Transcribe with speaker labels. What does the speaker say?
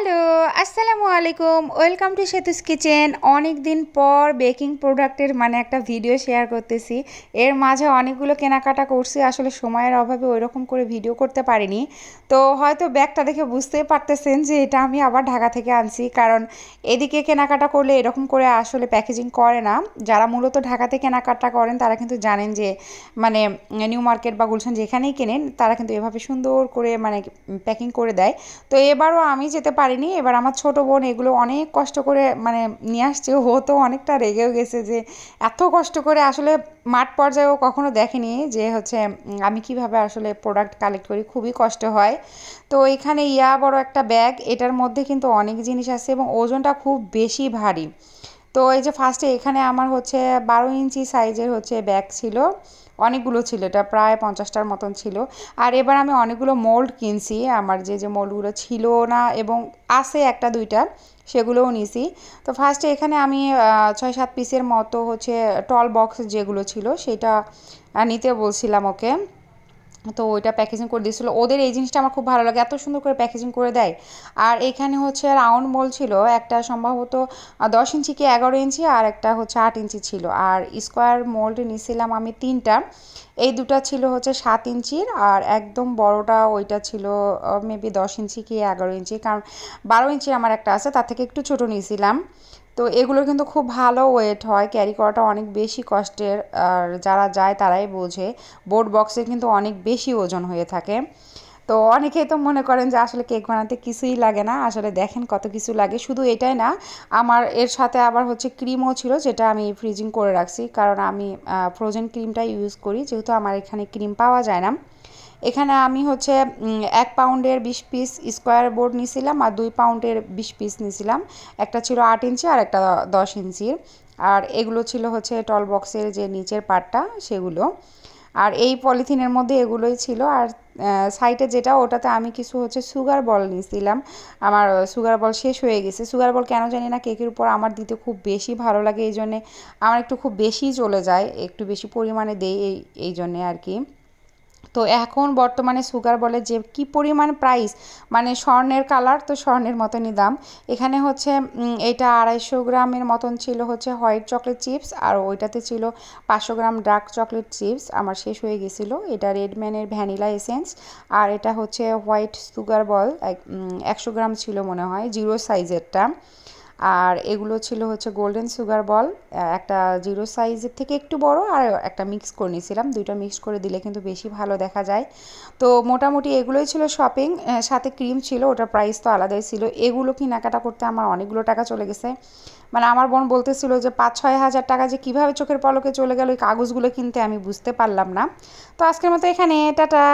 Speaker 1: Hello, আসসালামু আলাইকুম। Welcome to Setu's kitchen অনেক দিন পর বেকিং প্রোডাক্টের মানে একটা ভিডিও শেয়ার করতেছি। এর মাঝে অনেকগুলো কেনাকাটা করছি, আসলে সময়ের অভাবে ওই রকম করে ভিডিও করতে পারিনি। তো হয়তো ব্যাগটা দেখে বুঝতেই পারতেছেন যে এটা আমি আবার ঢাকা থেকে আনছি। কারণ এদিকে কেনাকাটা করলে এরকম করে আসলে প্যাকেজিং করে না। যারা মূলত ঢাকাতে কেনাকাটা করেন, তারা কিন্তু জানেন যে মানে নিউ মার্কেট বা গুলশান যেখানেই কেনেন, তারা কিন্তু এভাবে সুন্দর করে মানে প্যাকিং করে দেয়। তো এবারও আমি যেতে পারিনি। এবার আমার ছোট বোন এগুলো অনেক কষ্ট করে মানে নিয়ে আসছে। ও তো অনেকটা রেগেও গেছে যে এত কষ্ট করে আসলে মাঠ পর্যায়েও কখনো দেখেনি যে হচ্ছে আমি কীভাবে আসলে প্রোডাক্ট কালেক্ট করি, খুবই কষ্ট হয়। তো এখানে ইয়া বড় একটা ব্যাগ এটার মধ্যে কিন্তু অনেক জিনিস আছে এবং ওজনটা খুব বেশি ভারী। তো এই যে ফার্স্টে এখানে আমার হচ্ছে বারো ইঞ্চি সাইজের হচ্ছে ব্যাগ ছিল। অনেকগুলো ছিল, এটা প্রায় পঞ্চাশটার মতন ছিল। আর এবার আমি অনেকগুলো মোল্ড কিনছি, আমার যে যে মোল্ডগুলো ছিল না এবং আছে একটা, দুইটা, সেগুলোও নিছি। তো ফার্স্টে এখানে আমি ছয় সাত পিসের মতো হচ্ছে টল বক্স যেগুলো ছিল, সেটা নিতে বলছিলাম ওকে। তো ওইটা প্যাকেজিং করে দিয়েছিলো। ওদের এই জিনিসটা আমার খুব ভালো লাগে। এত সুন্দর করে প্যাকেজিং করে দেয়। আর এখানে হচ্ছে রাউন্ড মোল ছিল। একটা সম্ভবত দশ ইঞ্চি কি এগারো ইঞ্চি আর একটা হচ্ছে আট ইঞ্চি ছিল। আর স্কোয়ার মোল্ড নিয়েছিলাম আমি তিনটা। এই দুটা ছিল হচ্ছে সাত ইঞ্চির আর একদম বড়টা ওইটা ছিল মেবি দশ ইঞ্চি কি এগারো ইঞ্চি। কারণ বারো ইঞ্চি আমার একটা আছে, তার থেকে একটু ছোটো নিয়েছিলাম তো এগুলো কিন্তু খুব ভালো ওয়েট হয় ক্যারি করাটা অনেক বেশি কষ্টের, আর যারা যায় তারাই বোঝে। বোর্ড বক্সে কিন্তু অনেক বেশি ওজন হয়ে থাকে। তো অনেকেই তো মনে করেন যে আসলে কেক বানাতে কিছুই লাগে না, আসলে দেখেন কত কিছু লাগে। শুধু এটাই না, আমার এর সাথে আবার হচ্ছে ক্রিমও ছিল যেটা আমি ফ্রিজিং করে রাখছি। কারণ আমি ফ্রোজেন ক্রিমটা ইউজ করি, যেহেতু আমার এখানে ক্রিম পাওয়া যায় না। এখানে আমি হচ্ছে এক পাউন্ডের বিশ পিস স্কোয়ার বোর্ড নিয়েছিলাম আর দুই পাউন্ডের বিশ পিস নিয়েছিলাম একটা ছিল আট ইঞ্চি আর একটা দশ ইঞ্চির। আর এগুলো ছিল হচ্ছে টল বক্সের যে নিচের পার্টটা সেগুলো। আর এই পলিথিনের মধ্যে এগুলোই ছিল। আর সাইটে যেটা, ওটাতে আমি কিছু হচ্ছে সুগার বল নিয়েছিলাম আমার সুগার বল শেষ হয়ে গেছে। সুগার বল কেন জানি না, কেকের উপর আমার দিতে খুব বেশি ভালো লাগে, এই জন্যে আমার একটু খুব বেশি চলে যায়। একটু বেশি পরিমাণে দেই এই এই জন্যে আর কি। তো এখন বর্তমানে সুগার বলে যে কি পরিমাণ প্রাইস মানে স্বর্ণের কালার তো স্বর্ণের মতনই দাম। এখানে হচ্ছে এটা আড়াইশো গ্রামের মতন ছিল হচ্ছে হোয়াইট চকলেট চিপস আর ওইটাতে ছিল পাঁচশো গ্রাম ডার্ক চকলেট চিপস আমার শেষ হয়ে গেছিল। এটা রেডম্যানের ভ্যানিলা এসেন্স আর এটা হচ্ছে হোয়াইট সুগার বল একশো গ্রাম ছিল মনে হয় জিরো সাইজেরটা আর এগুলো ছিল হচ্ছে গোল্ডেন সুগার বল একটা জিরো সাইজের থেকে একটু বড় আর একটা মিক্স করে নিয়েছিলাম। দুইটা মিক্স করে দিলে কিন্তু বেশি ভালো দেখা যায়। তো মোটামুটি এগুলোই ছিল শপিং সাথে ক্রিম ছিল, ওটার প্রাইস তো আলাদাই ছিল। এগুলো কেনাকাটা করতে আমার অনেকগুলো টাকা চলে গেছে। মানে আমার বোন বলতেছিল যে পাঁচ ছয় হাজার টাকা যে কীভাবে চোখের পলকে চলে গেল, ওই কাগজগুলো কিনতে আমি বুঝতে পারলাম না। তো আজকের মতো এখানে, টাটা।